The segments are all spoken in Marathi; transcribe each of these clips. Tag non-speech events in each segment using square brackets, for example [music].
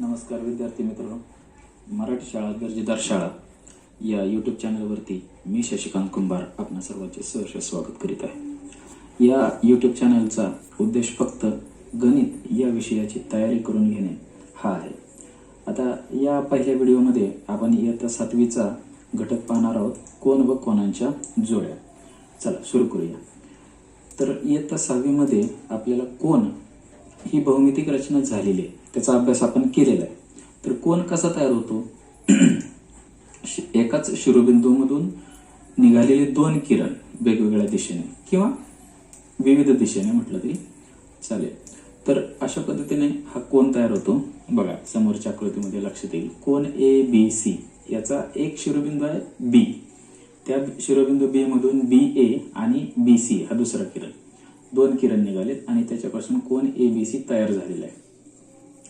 नमस्कार विद्यार्थी मित्रांनो. मराठी शाळा दर्जेदार शाळा या यूट्यूब चॅनलवरती मी शशिकांत कुंभार आपणा सर्वांचे सहर्ष स्वागत करीत आहे. या यूट्यूब चॅनलचा उद्देश फक्त गणित या विषयाची तयारी करून घेणे हा आहे. आता या पहिल्या व्हिडिओमध्ये आपण इयत्ता सातवीचा घटक पाहणार आहोत कोण व कोणांच्या जोड्या. चला सुरू करूया. तर इयत्ता सहावीमध्ये आपल्याला कोण ही बहुमितिक रचना झालेली आहे. त्याचा अभ्यास आपण केलेला आहे. तर कोण कसा तयार होतो? शि- एकाच शिरोबिंदूमधून निघालेले दोन किरण वेगवेगळ्या दिशेने किंवा विविध दिशेने म्हटलं तरी चालेल. तर अशा पद्धतीने हा कोण तयार होतो? बघा समोरच्या आकृतीमध्ये लक्षात येईल. कोण ए बी सी याचा एक शिरोबिंदू आहे बी त्या शिरोबिंदू बी मधून बी ए आणि बी सी हा दुसरा किरण. दोन किरण निघालेत आणि त्याच्यापासून कोण ए बी सी तयार झालेला आहे.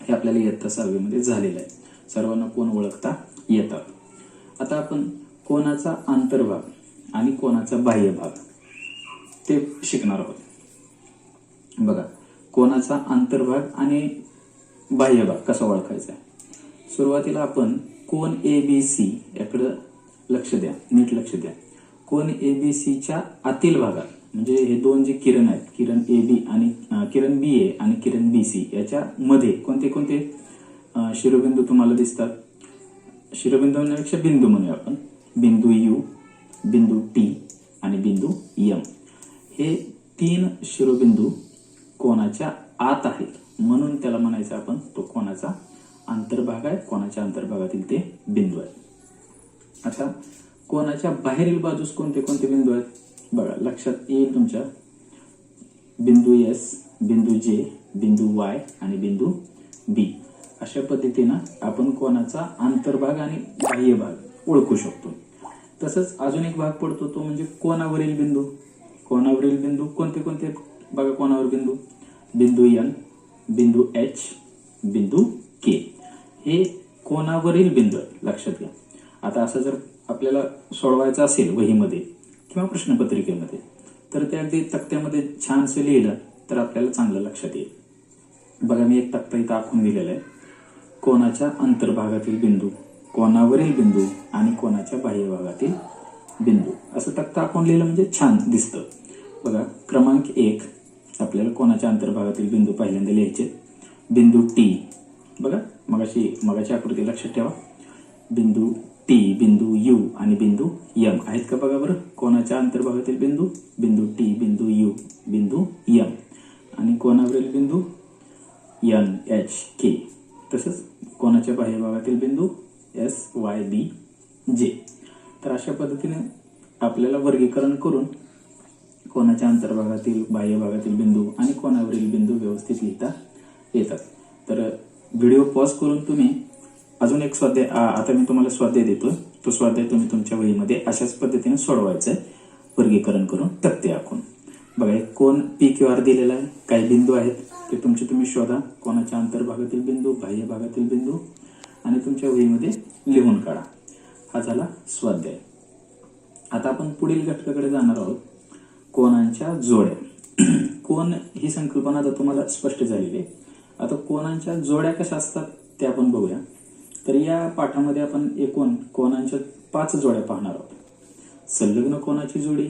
हे आपल्याला इयत्ता सहावीमध्ये झालेलं आहे. सर्वांना कोण ओळखता येतात. आता आपण कोणाचा आंतरभाग आणि कोणाचा बाह्य भाग ते शिकणार आहोत. बघा कोणाचा आंतरभाग आणि बाह्य भाग कसा ओळखायचा सुरुवातीला आपण कोण ए बी सी याकडं लक्ष द्या नीट लक्ष द्या. कोण ए बी सीच्या आतील भागात म्हणजे हे दोन जे किरण आहेत किरण ए बी आणि किरण बी ए आणि किरण बी सी याच्या मध्ये कोणते कोणते शिरोबिंदू तुम्हाला दिसतात? शिरोबिंदू म्हणण्यापेक्षा बिंदू म्हणूया आपण. बिंदू यू बिंदू टी आणि बिंदू यम हे तीन शिरोबिंदू कोणाच्या आत आहेत? म्हणून त्याला म्हणायचं आपण तो कोणाचा अंतर्भाग आहे कोणाच्या अंतर्भागातील ते बिंदू आहेत. आता कोणाच्या बाहेरील बाजूस कोणते कोणते बिंदू आहेत? बघा लक्षात येईल तुमच्या. बिंदू एस बिंदू जे बिंदू वाय आणि बिंदू बी अशा पद्धतीनं आपण कोणाचा आंतरभाग आणि बाह्य भाग ओळखू शकतो. तसंच अजून एक भाग पडतो तो म्हणजे कोणावरील बिंदू. कोणावरील बिंदू कोणते कोणते बघा कोणावर बिंदू? बिंदू एन बिंदू एच बिंदू के हे कोणावरील बिंदू लक्षात घ्या. आता असं जर आपल्याला सोडवायचं असेल वहीमध्ये किंवा प्रश्नपत्रिकेमध्ये. तर ते अगदी तक्त्यामध्ये छानसं लिहिलं तर आपल्याला चांगलं लक्षात येईल. बघा मी एक तक्ता इथं आखून दिलेला आहे. कोणाच्या अंतर्भागातील बिंदू कोणावरील बिंदू आणि कोणाच्या बाह्य भागातील बिंदू. असं तक्ता आखून लिहिलं म्हणजे छान दिसतं. बघा क्रमांक एक आपल्याला कोणाच्या अंतर्भागातील बिंदू पहिल्यांदा लिहायचे बिंदू टी. बघा मगाशी मगाची आकृती लक्षात ठेवा. बिंदू टी बिंदू यू आणि बिंदू यम आहेत का बघा बरं? कोणाच्या अंतर्भागातील बिंदू? बिंदू टी बिंदू यू बिंदू यम आणि कोणावरील बिंदू? एन एच के तसंच कोणाच्या बाह्यभागातील बिंदू? एस वाय बी जे तर अशा पद्धतीने आपल्याला वर्गीकरण करून कोणाच्या अंतर्भागातील बाह्यभागातील बिंदू आणि कोणावरील बिंदू व्यवस्थित लिहिता येतात. तर व्हिडिओ पॉज करून तुम्ही अजून एक स्वाध्याय आता मी तुम्हाला स्वाध्याय देतो. तो स्वाध्याय तुम्ही तुमच्या वहीमध्ये अशाच पद्धतीने सोडवायचा आहे. वर्गीकरण करून तक्ते आखून. बघा एक कोण पी क्यू आर दिलेला आहे. काही बिंदू आहेत. ते तुमचे तुम्ही शोधा. कोणाच्या अंतर्भागातील बिंदू बाह्य भागातील बिंदू आणि तुमच्या वहीमध्ये लिहून काढा. हा झाला स्वाध्याय. आता आपण पुढील घटकाकडे जाणार आहोत. कोणांच्या जोड्या. [clears throat] कोण ही संकल्पना आता तुम्हाला स्पष्ट झालेली आहे. आता कोणांच्या जोड्या कशा असतात ते आपण बघूया. तर या पाठामध्ये आपण एकूण कोणांच्या पाच जोड्या पाहणार आहोत. संलग्न कोणाची जोडी?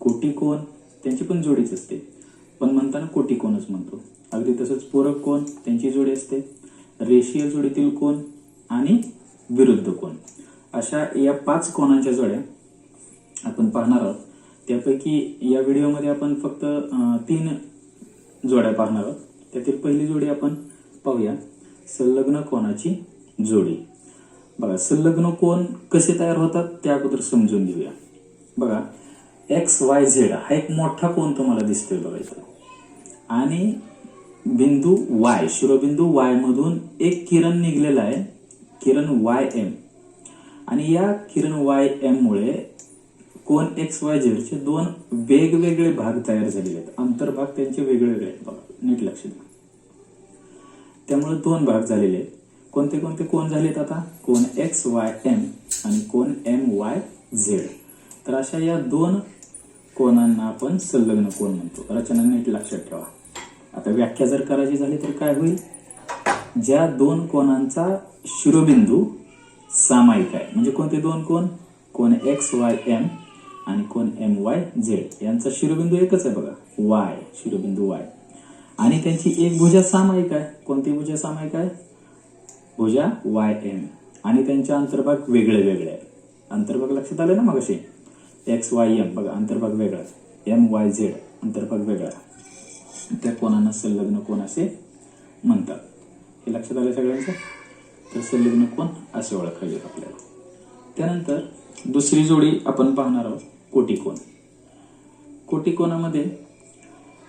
कोटी कोण? त्यांची पण जोडीच असते. पण म्हणताना कोटी कोणच म्हणतो. अगदी तसंच पूरक कोण? त्यांची जोडी असते. रेषीय जोडीतील कोण? आणि विरुद्ध कोण? अशा या पाच कोणांच्या जोड्या आपण पाहणार आहोत. त्यापैकी या व्हिडिओमध्ये आपण फक्त तीन जोड्या पाहणार आहोत. त्यातील पहिली जोडी आपण पाहूया. संलग्न कोणाची? जोडी. बघा संलग्न कोण कसे तयार होतात त्या अगोदर समजून घेऊया. बघा एक्स वाय झेड हा एक मोठा कोण तुम्हाला दिसतोय बघा इथं. आणि बिंदू वाय शिरोबिंदू वाय मधून एक किरण निघलेला आहे किरण वाय एम आणि या किरण वाय एम मुळे कोण एक्स वाय झेडचे दोन वेगवेगळे भाग तयार झालेले आहेत. अंतर्भाग त्यांचे वेगळे वेगळे आहेत बघा नीट लक्ष द्या त्यामुळे दोन भाग झालेले आहेत. कोणते कोणते कोण झालेत आता? कोण एक्स वाय एम आणि कोण एम वाय झेड तर अशा या दोन कोणांना आपण संलग्न कोण म्हणतो? रचना नीट लक्षात ठेवा. आता व्याख्या जर करायची झाली तर काय होईल? ज्या दोन कोणांचा शिरोबिंदू सामायिक आहे. म्हणजे कोणते दोन कोण? कोण एक्स वाय एम आणि कोण एम वाय झेड यांचा शिरोबिंदू एकच आहे बघा. वाय शिरोबिंदू वाय आणि त्यांची एक भुजा सामायिक आहे. कोणती भुजा सामायिक आहे? भुजा वाय एम आणि त्यांचे अंतर्भाग वेगळे वेगळे आहेत. अंतर्भाग लक्षात आले ना मग असे एक्स वाय एम बघा अंतर्भाग वेगळा एम वाय झेड अंतर्भाग वेगळा त्या कोणांना संलग्न कोण असे? म्हणतात. हे लक्षात आलं सगळ्यांचं? तर संलग्न कोण? असे ओळखायचे आपल्याला. त्यानंतर दुसरी जोडी आपण पाहणार आहोत कोटिकोण कोटिकोणामध्ये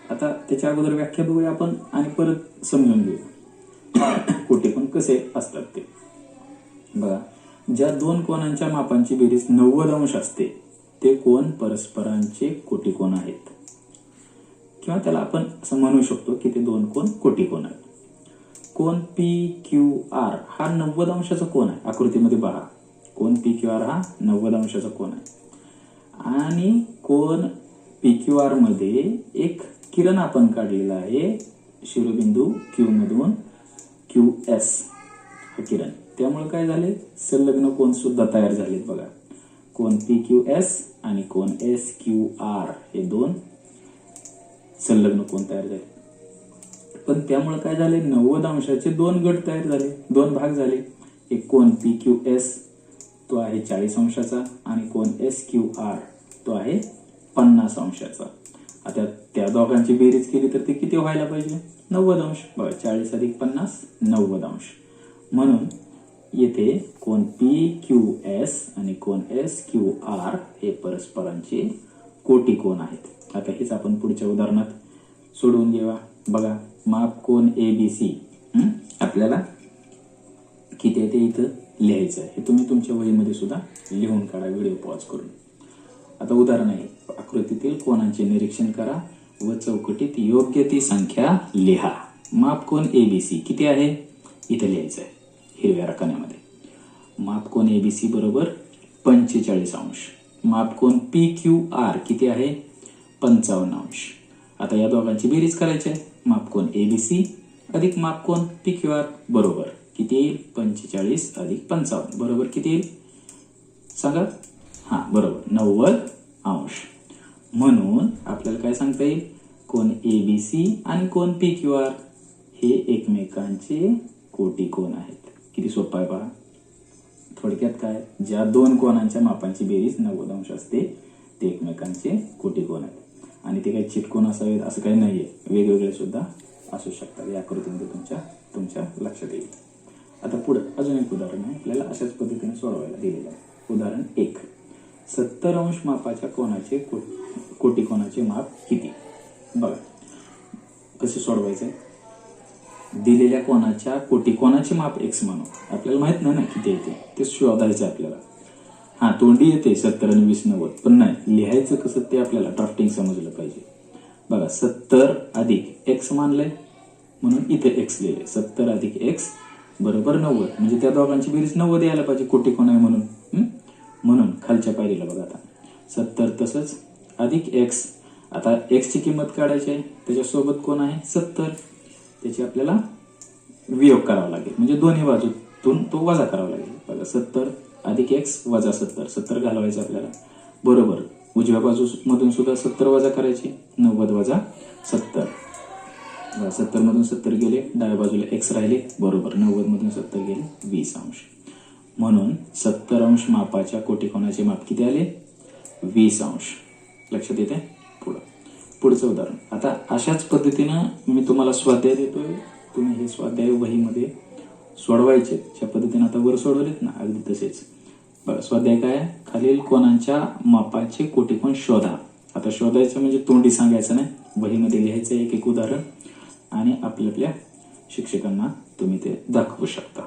आता त्याच्या अगोदर व्याख्या बघूया आपण आणि परत समजून घेऊ कुठे पण कसे असतात ते. बघा ज्या दोन कोणांच्या मापांची बेरीज नव्वद अंश असते ते कोण परस्परांचे कोटिकोण आहेत. किंवा त्याला आपण असं म्हणू शकतो की ते दोन कोण कोटिकोण आहेत. कोण पी क्यू आर हा नव्वद अंशाचा कोण आहे आकृतीमध्ये पहा कोण पी क्यू आर हा नव्वद अंशाचा कोण आहे. आणि कोण पी क्यू आरमध्ये एक किरण आपण काढलेला आहे शिरोबिंदू क्यू मधून क्यू एस हा किरण त्यामुळे काय झाले? संलग्न कोण सुद्धा तयार झालेत बघा. कोण पी क्यू एस आणि कोण एस क्यू आर हे दोन संलग्न कोण तयार झाले? पण त्यामुळे काय झाले? नव्वद अंशाचे दोन गट तयार झाले. दोन भाग झाले. एक कोण पी क्यू एस तो आहे चाळीस अंशाचा आणि कोण एस क्यू आर तो आहे पन्नास अंशाचा. आता त्या दोघांची बेरीज केली तर ते किती व्हायला पाहिजे? नव्वद अंश बघा चाळीस अधिक पन्नास नव्वद अंश म्हणून येथे कोण पी क्यू एस आणि कोण एस क्यू आर हे परस्परांचे कोटी कोण आहेत? आता हेच आपण पुढच्या उदाहरणात सोडवून घेऊया. बघा माप कोण ए बी सी आपल्याला किती आहे ते इथं लिहायचं आहे. हे तुम्ही तुमच्या वहीमध्ये सुद्धा लिहून काढा व्हिडिओ पॉज करून. आता उदाहरण आहे. आकृतीतील कोणाचे निरीक्षण करा. व चौकटीत योग्य ती संख्या लिहा. मापकोन ए बी सी किती आहे? इथे लिहायचं आहे हिरव्या रकान्यामध्ये. मापकोन ए बी सी बरोबर? पंचेचाळीस अंश. मापकोन पी क्यू आर किती आहे? पंचावन्न अंश. आता या दोघांची बेरीज करायची आहे. मापकोन ए बी सी अधिक मापकोन पी क्यू आर बरोबर. किती येईल? पंचेचाळीस अधिक पंचावन्न. बरोबर किती येईल? सांगा. हां बरोबर. नव्वद अंश. म्हणून आपल्याला काय सांगता येईल? कोण ए बी सी आणि कोण पी क्यू आर हे एकमेकांचे कोटी कोण आहेत. किती सोपं आहे पहा थोडक्यात काय? ज्या दोन कोणांच्या मापांची बेरीज नव्वद अंश असते ते एकमेकांचे कोटी कोण आहेत. आणि ते काही चिटकोन असावेत असं काही नाहीये. वेगवेगळे सुद्धा असू शकतात. या आकृतीमध्ये तुमच्या तुमच्या लक्षात येईल. आता पुढे अजून एक उदाहरण आहे. आपल्याला अशाच पद्धतीने सोडवायला दिलेलं आहे. उदाहरण एक. सत्तर अंश मापाच्या कोणाचे कोटी कोणाचे माप किती? बघा. कसे सोडवायचं आहे दिलेल्या कोणाच्या कोटीकोणाचे माप एक्स म्हणू आपल्याला माहीत नाही ना किती येते? ते शोधायचं आहे आपल्याला. हा तोंडी येते सत्तर आणि वीस नव्वद. पण नाही लिहायचं कसं ते आपल्याला ड्राफ्टिंग समजलं पाहिजे. बघा सत्तर अधिक एक्स मानलंय म्हणून इथे एक्स लिहिले. सत्तर अधिक एक्स बरोबर नव्वद. म्हणजे त्या दोघांची बेरीज नव्वद यायला पाहिजे कोटी कोण आहे म्हणून. म्हणून खालच्या पायरीला बघा आता. सत्तर तसंच अधिक एक्स आता एक्सची किंमत काढायची आहे. त्याच्यासोबत कोण आहे? सत्तर. त्याची आपल्याला वियोग करावा लागेल. म्हणजे दोन्ही बाजूतून तो वजा करावा लागेल. बघा सत्तर अधिक एक्स वजा सत्तर. सत्तर घालवायचं आपल्याला. बरोबर. उजव्या बाजूमधून सुद्धा सत्तर वजा करायची. नव्वद वजा सत्तर. सत्तर मधून सत्तर गेले. डाव्या बाजूला एक्स राहिले. बरोबर. नव्वद मधून सत्तर गेले. वीस अंश. म्हणून सत्तर अंश मापाच्या कोटीकोणाचे माप किती आले? वीस अंश. लक्षात येते पुढं. पुढचं उदाहरण. आता अशाच पद्धतीनं मी तुम्हाला स्वाध्याय देतोय. तुम्ही हे स्वाध्याय वहीमध्ये सोडवायचे. ज्या पद्धतीने आता वर सोडवलेत ना अगदी तसेच. बरं स्वाध्याय काय? खालील कोणांच्या मापाचे कोटीकोण शोधा. आता शोधायचं म्हणजे तोंडी सांगायचं नाही. वहीमध्ये लिहायचं एक एक उदाहरण. आणि आपल्या आपल्या शिक्षकांना तुम्ही ते दाखवू शकता.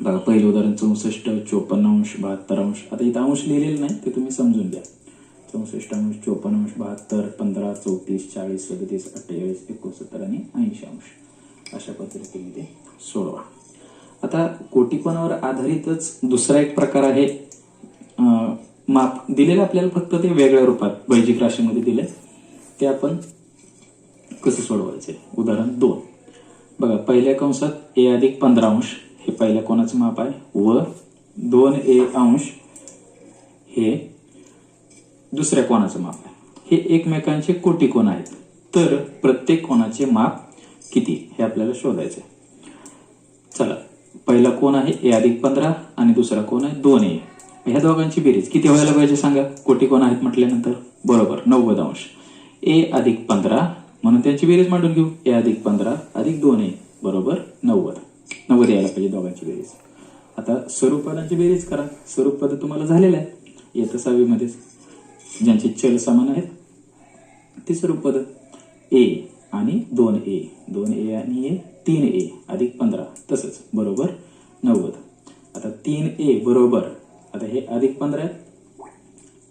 बघा पहिलं उदाहरण चौसष्ट चोपन्न अंश बहात्तर अंश. आता इथं अंश लिहिलेलं नाही ते तुम्ही समजून द्या चौसष्ट अंश चोपन्न अंश बहात्तर पंधरा चौतीस चाळीस सदतीस अठ्ठेचाळीस एकोणसत्तर आणि ऐंशी अंश. अशा पद्धतीने ते सोडवा. आता कोटीपणावर आधारितच दुसरा एक प्रकार आहे माप. दिलेलं आपल्याला फक्त ते वेगळ्या रूपात वैजिक राशीमध्ये दिले ते आपण कसं सोडवायचे? उदाहरण दोन. बघा पहिल्या कंसात ए अधिक पंधरा अंश हे पहिल्या कोणाचं माप आहे? व दोन ए अंश हे दुसऱ्या कोणाचं माप आहे? हे एकमेकांचे कोटी कोण आहेत? तर प्रत्येक कोणाचे माप किती? हे आपल्याला शोधायचं आहे चला पहिला कोण आहे? ए अधिक पंधरा आणि दुसरा कोण आहे? दोन ए. ह्या दोघांची बेरीज किती व्हायला पाहिजे सांगा? कोटी कोण आहेत म्हटल्यानंतर? बरोबर नव्वद अंश. ए अधिक पंधरा म्हणून त्यांची बेरीज मांडून घेऊ. ए अधिक पंधरा अधिक दोन ए. बरोबर नव्वद. नव्वद यायला पाहिजे दोघांची बेरीज. आता स्वरूपपदांची बेरीज करा. स्वरूप पद तुम्हाला झालेलं आहे. येतं सहावीमध्येच. ज्यांचे चल समान आहेत ते स्वरूपपद ए आणि दोन ए. दोन ए आणि ए तीन ए अधिक पंधरा. तसंच बरोबर नव्वद. आता तीन ए बरोबर आता हे अधिक पंधरा आहेत.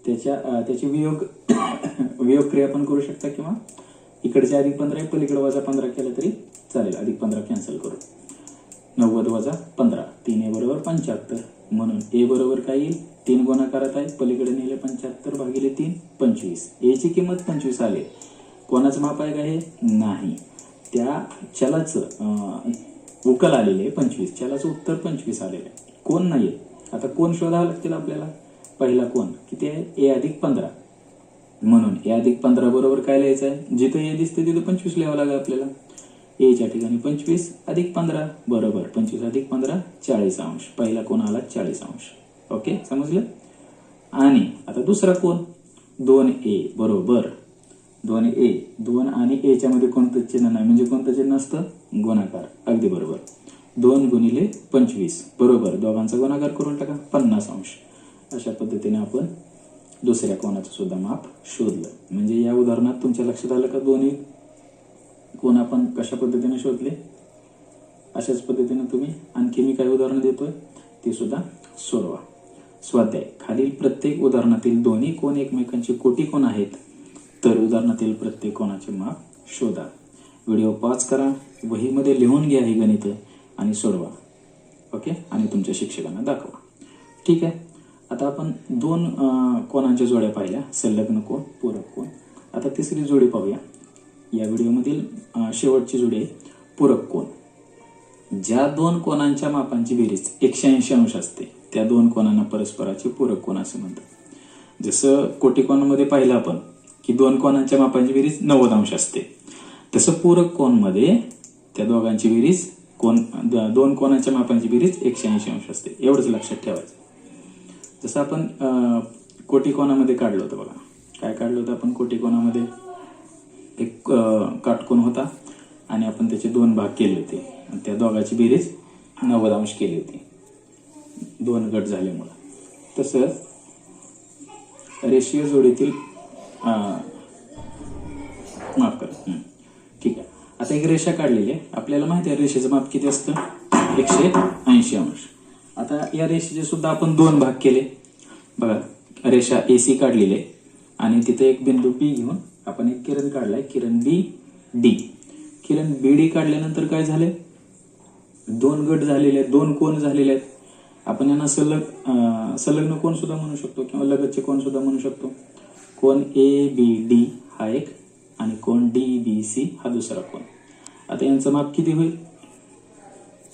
त्याच्या त्याची वियोग [coughs] वियोग क्रिया पण करू शकता किंवा इकडचे अधिक पंधरा आहे पलीकडे वजा पंधरा केलं तरी चालेल. अधिक पंधरा कॅन्सल करू. नव्वद वजा पंधरा. तीन ए बरोबर पंच्याहत्तर. म्हणून ए बरोबर काय येईल? तीन गुणाकारात आहे. पलीकडे नेले पंच्याहत्तर भागिले तीन पंचवीस. याची किंमत पंचवीस आले. कोणाचं माप आहे का हे? नाही. त्या चलाचं उकल आलेले आहे पंचवीस. चलाचं उत्तर पंचवीस आलेलं आहे. कोण नाही आहे आता कोण शोधावं लागतील आपल्याला? पहिला कोण? किती आहे? ए अधिक पंधरा. म्हणून ए अधिक पंधरा बरोबर काय लिहायचं आहे? जिथं ए दिसते तिथं पंचवीस लिहावं लागेल आपल्याला. एच्या ठिकाणी पंचवीस अधिक पंधरा. बरोबर. पंचवीस अधिक पंधरा चाळीस अंश. पहिला कोण आला? चाळीस अंश. ओके समजलं? आणि आता दुसरा कोण दोन ए बरोबर. दोन ए दोन आणि एच्या मध्ये कोणतं चिन्ह नाही? म्हणजे कोणतं चिन्ह असतं? गुणाकार. अगदी बरोबर. दोन गुणिले पंचवीस. बरोबर. दोघांचा गुणाकार करून टाका. पन्नास अंश. अशा पद्धतीने आपण दुसऱ्या कोणाचं सुद्धा माप शोधलं. म्हणजे या उदाहरणात तुमच्या लक्षात आलं का दोन्ही? कोण आपण कशा पद्धतीने शोधले? अशाच पद्धतीने तुम्ही आणखी मी काही उदाहरणं देतोय. ती सुद्धा सोडवा. स्वाध्याय. खालील प्रत्येक उदाहरणातील दोन्ही कोण एकमेकांचे कोटी कोण आहेत? तर उदाहरणातील प्रत्येक कोणाचे माप शोधा. व्हिडिओ पॉज करा वहीमध्ये लिहून घ्या ही गणित आणि सोडवा. ओके? आणि तुमच्या शिक्षकांना दाखवा. ठीक आहे? आता आपण दोन कोणांच्या जोड्या पाहिल्या. संलग्न कोण? पूरक कोण? आता तिसरी जोडी पाहूया. या व्हिडिओमधील शेवटची जोडी आहे पूरक कोण? ज्या दोन कोणांच्या मापांची बेरीज एकशे ऐंशी अंश असते त्या दोन कोणांना परस्पराचे पूरक कोण असं म्हणतात. जसं कोटीकोणामध्ये पाहिलं आपण की दोन कोणांच्या मापांची बेरीज नव्वद अंश असते. तसं पूरक कोणमध्ये त्या दोघांची बेरीज कोण द- दोन कोणाच्या मापांची बेरीज एकशे ऐंशी अंश असते. एवढंच लक्षात ठेवायचं. जसं आपण कोटिकोणामध्ये काढलं होतं बघा. काय काढलं होतं आपण कोटिकोणामध्ये? एक काटकोण काटकोन होता आणि आपण त्याचे दोन भाग केले होते. आणि त्या दोघांची बेरीज नव्वद अंश केली होती. दोन गट झाले झाल्यामुळं तसंच रेषीय जोडीतील माफ करा. ठीक आहे. आता एक रेषा काढलेली आहे. आपल्याला माहिती आहे रेषेचं माप किती असतं? एकशे ऐंशी अंश. आता या रेषेचे सुद्धा आपण दोन भाग केले. बघा रेषा ए सी काढलेली आहे. आणि तिथे एक बिंदू बी घेऊन आपण एक किरण काढलाय. किरण बी डी. किरण बी डी काढल्यानंतर काय झाले दोन गट झालेले आहेत. दोन कोण झालेले आहेत. आपण यांना सलग संलग्न कोण सुद्धा म्हणू शकतो किंवा लगतचे कोण सुद्धा म्हणू शकतो? कोण ए बी डी हा एक आणि कोण डी बी सी हा दुसरा कोण? आता यांचं माप किती होईल?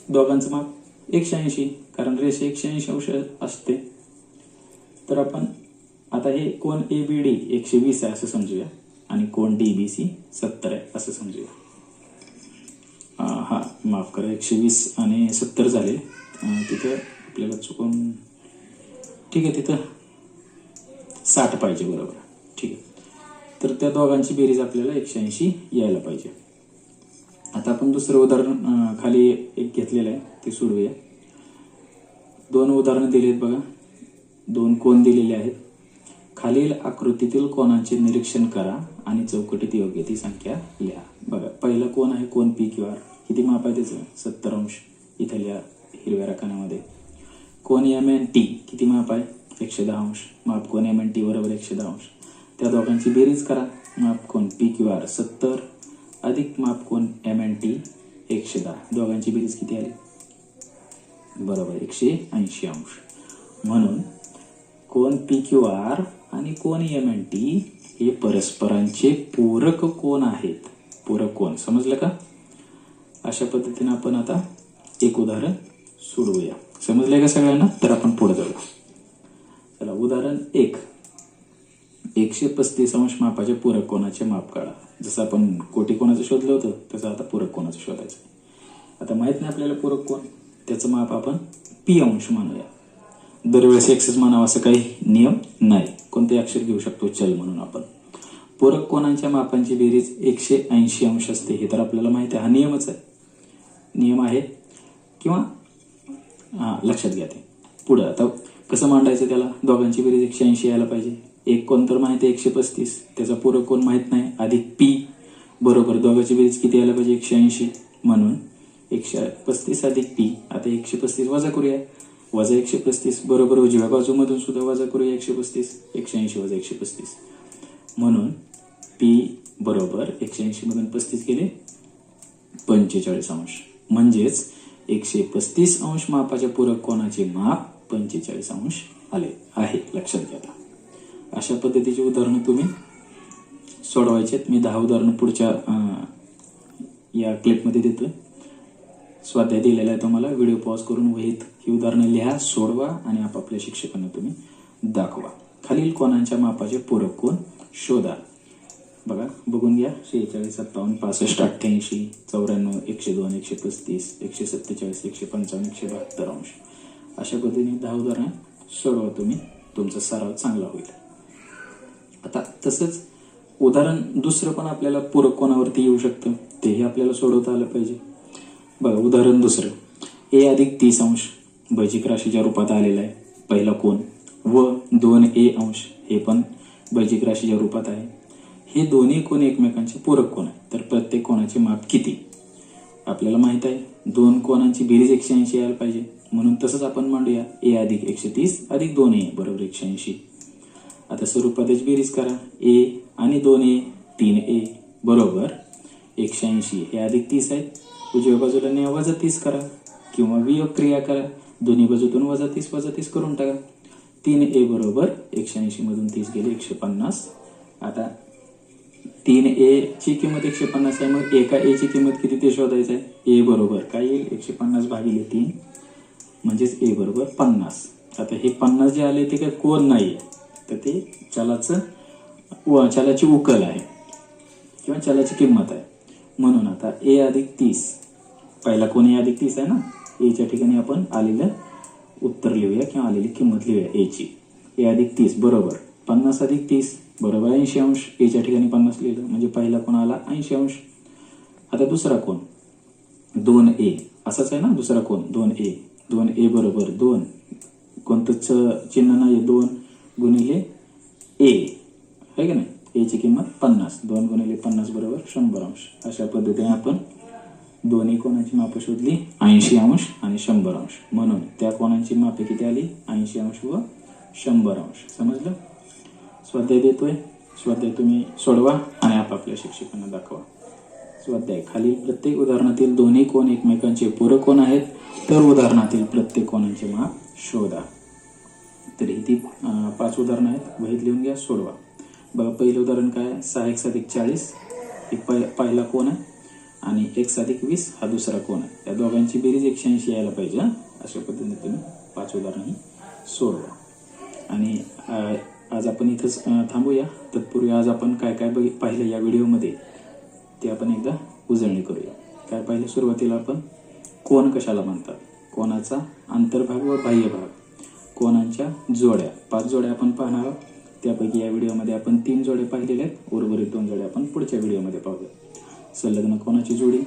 दोघांचं माप एकशे ऐंशी कारण रेषा एकशे ऐंशी अंश असते. तर आपण आता हे कोण ए बी डी एकशे वीस आहे असं समजूया आणि कोण डी बी सी सत्तर आहे असं समजूया. हा माफ करा एकशे वीस आणि सत्तर झाले. तिथं आपल्याला चुकून ठीक आहे तिथं साठ पाहिजे बरोबर. ठीक आहे. तर त्या दोघांची बेरीज आपल्याला एकशे ऐंशी यायला पाहिजे. आता आपण दुसरं उदाहरण खाली एक घेतलेलं आहे ते सोडवूया. दोन उदाहरणं दिली आहेत बघा. दोन कोण दिलेले आहेत? खालील आकृतीतील कोणाचे निरीक्षण करा आणि चौकटीत योग्य ती संख्या लिहा. बघा पहिला कोण आहे? कोण पी क्यू आर? किती माप आहे त्याचं? सत्तर अंश. इथं लिहा हिरव्या रकान्यामध्ये. कोण एम एन टी किती माप आहे? एकशे दहा अंश. माप कोन एम एन टी बरोबर एकशे दहा अंश. त्या दोघांची बेरीज करा. माप कोण पी क्यू आर सत्तर. अधिक माप कोण एम एन टी एकशे दहा. दोघांची बेरीज किती आली? बरोबर एकशे ऐंशी अंश. म्हणून कोण पी क्यू आर आणि कोण एम एन टी हे परस्परांचे पूरक कोण आहेत? पूरक कोण? समजलं का? अशा पद्धतीने आपण आता एक उदाहरण सोडवूया. समजलंय का सगळ्यांना? तर आपण पुढे जाऊया. चला उदाहरण एक. एकशे पस्तीस अंश मापाचे पूरक कोणाचे माप काढा. जसं आपण कोटी कोणाचं शोधलं होतं तसं आता पूरक कोणाचं शोधायचं. आता माहीत नाही आपल्याला पूरक कोण? त्याचं माप आपण पी अंश मानूया. दरवेळेस एक्सेस मानावा असं काही नियम नाही. कोणते अक्षर घेऊ शकतो चल म्हणून आपण. पूरक कोणांच्या मापांची बेरीज एकशे ऐंशी अंश असते हे तर आपल्याला माहिती आहे. हा नियमच आहे. नियम आहे किंवा हा लक्षात घ्या ते. पुढं आता कसं मांडायचं त्याला? दोघांची बेरीज एकशे ऐंशी यायला पाहिजे. एक कोण तर माहिती आहे एकशे पस्तीस. त्याचा पूरक कोण माहीत नाही. अधिक पी. बरोबर दोघांची बेरीज किती यायला पाहिजे? एकशे ऐंशी. म्हणून एकशे पस्तीस अधिक पी. आता एकशे पस्तीस वजा करूया. वजा एकशे पस्तीस बरोबर उजव्या बाजूमधून सुद्धा वजा करूया एकशे पस्तीस. एकशे ऐंशी वजा एकशे पस्तीस. म्हणून पी बरोबर एकशे ऐंशी मधून पस्तीस गेले पंचेचाळीस अंश. म्हणजेच एकशे पस्तीस अंश मापाच्या पूरक कोणाचे माप पंचेचाळीस अंश आले आहे. लक्षात घ्या अशा पद्धतीची उदाहरणं तुम्ही सोडवायचे आहेत. मी दहा उदाहरणं पुढच्या या क्लिपमध्ये देतोय. स्वाध्याय दिलेला आहे तुम्हाला. व्हिडिओ पॉज करून वहीत ही उदाहरणं लिहा सोडवा आणि आपापल्या शिक्षकांना तुम्ही दाखवा. खालील कोणांच्या मापाचे पूरक कोण शोधा. बघा बघून घ्या. शेहेचाळीस सत्तावन्न पासष्ट अठ्ठ्याऐंशी चौऱ्याण्णव एकशे दोन एकशे पस्तीस एकशे सत्तेचाळीस एकशे पंचावन्न एकशे बहात्तर अंश. अशा पद्धतीने दहा उदाहरणं सोडवा तुम्ही. तुमचा सराव चांगला होईल. आता तसंच उदाहरण दुसरं पण आपल्याला पूरक कोणावरती येऊ शकतं? तेही आपल्याला सोडवता आलं पाहिजे. बघा उदाहरण दुसरं. ए अधिक तीस अंश बैजिक राशीच्या रूपात आलेला आहे. पहिला कोण व दोन ए अंश. हे पण बैजिक राशीच्या रूपात आहे. हे दोन्ही कोण एकमेकांचे पूरक कोण आहे तर प्रत्येक कोणाचे माप किती? आपल्याला माहीत आहे दोन कोणांची बेरीज एकशे ऐंशी यायला पाहिजे. म्हणून तसंच आपण मांडूया ए अधिक एकशे तीस अधिक दोन ए बरोबर एकशे ऐंशी. आता स्वरूपात त्याची बेरीज करा ए आणि दोन ए तीन ए बरोबर एकशे ऐंशी. हे अधिक तीस आहेत. उजव्या बाजूला न्या वजा तीस करा किंवा वियोग क्रिया करा. दोन्ही बाजूतून वजा तीस वजा तीस करून टाका. तीन ए बरोबर एकशे ऐंशी मधून तीस गेले एकशे पन्नास. आता तीन ए ची किंमत एकशे पन्नास आहे मग एका ए ची किंमत किती ते शोधायचं आहे ए बरोबर. काय येईल? एकशे पन्नास भागिले तीन म्हणजेच ए बरोबर पन्नास. आता हे पन्नास जे आले ते काय कोण नाही तर ते चलाचं व चलाची उकल आहे किंवा चलाची किंमत आहे. म्हणून आता ए अधिक तीस पहिला कोण ए अधिक तीस आहे ना? एच्या ठिकाणी आपण आलेलं उत्तर लिहूया किंवा आलेली किंमत लिहूया एची ए अधिक तीस बरोबर. पन्नास अधिक तीस बरोबर ऐंशी अंश एच्या ठिकाणी पन्नास लिहिलं म्हणजे पहिला कोण आला? ऐंशी अंश. आता दुसरा कोण? दोन ए. असाच आहे ना? दुसरा कोण? दोन ए. दोन ए बरोबर दोन. कोणतं चिन्ह नाही दोन गुणिले ए. आहे का नाही? एची किंमत पन्नास. दोन गुणिले पन्नास बरोबर शंभर अंश. अशा पद्धतीने आपण दोन्ही कोणाची मापं शोधली? ऐंशी अंश आणि शंभर अंश. म्हणून त्या कोणाची मापे किती आली? ऐंशी अंश व शंभर अंश. समजलं? स्वाध्याय देतोय. स्वाध्याय तुम्ही सोडवा आणि आपापल्या शिक्षकांना दाखवा. स्वाध्याय खालील प्रत्येक उदाहरणातील दोन्ही कोण एकमेकांचे पूरक कोण आहेत तर उदाहरणातील प्रत्येक कोणांचे माप शोधा. तर ही ती पाच उदाहरणं आहेत. वहीत लिहून घ्या सोडवा. बघा पहिलं उदाहरण काय आहे? सहा एक साधिक चाळीस. एक पहि पहिला कोण आहे? आणि एक साधिक वीस हा दुसरा कोण आहे? या दोघांची बेरीज एकशे ऐंशी यायला पाहिजे अशा पद्धतीने तुम्ही पाच उदाहरणं ही सोडवा. आणि आज आपण इथंच थांबूया. तत्पूर्वी आज आपण काय काय बघ पाहिलं या व्हिडिओमध्ये ते आपण एकदा उजळणी करूया. काय पाहिलं? सुरुवातीला आपण कोण कशाला म्हणतात? कोणाचा अंतर्भाग व बाह्य भाग? कोणांच्या जोड्या? पाच जोड्या आपण पाहणार आहोत. त्यापैकी या व्हिडिओमध्ये आपण तीन जोडे पाहिलेले आहेत. उर्वरित दोन जोडे आपण पुढच्या व्हिडिओमध्ये पाहूया. संलग्न कोणाची जोडी?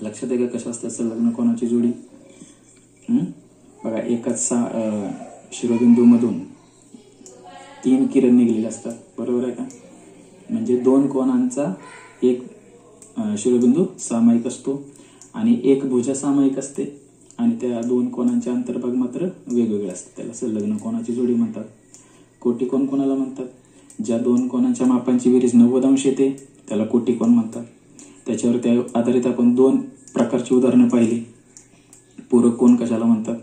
लक्षात आहे का कशा असतात संलग्न कोणाची जोडी? बघा एकाच सा शिरोबिंदूमधून तीन किरण निघलेले असतात. बरोबर आहे का? म्हणजे दोन कोणांचा एक शिरोबिंदू सामायिक असतो आणि एक भुजा सामायिक असते आणि त्या दोन कोणांचे अंतर्भाग मात्र वेगवेगळे असतात. त्याला संलग्न कोणाची जोडी म्हणतात? कोटी कोण कोणाला म्हणतात? ज्या दोन कोणांच्या मापांची बेरीज नव्वद अंश येते त्याला कोटी कोण म्हणतात? त्याच्यावर त्या आधारित आपण दोन प्रकारची उदाहरणं पाहिली. पूरक कोण कशाला म्हणतात?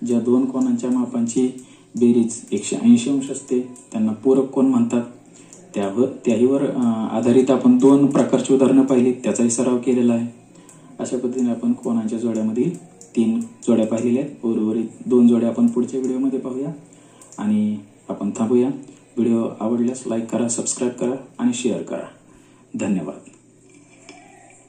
ज्या दोन कोणांच्या मापांची बेरीज एकशे ऐंशी अंश असते. त्यांना पूरक कोण म्हणतात? त्यावर त्याहीवर आधारित आपण दोन प्रकारची उदाहरणं पाहिली. त्याचाही सराव केलेला आहे. अशा पद्धतीने आपण कोणाच्या जोड्यामधील तीन जोड्या पाहिलेल्या आहेत. उर्वरित दोन जोड्या आपण पुढच्या व्हिडिओमध्ये पाहूया. आणि आपण थांबूया. व्हिडिओ आवडल्यास लाईक करा सबस्क्राईब करा आणि शेअर करा. धन्यवाद.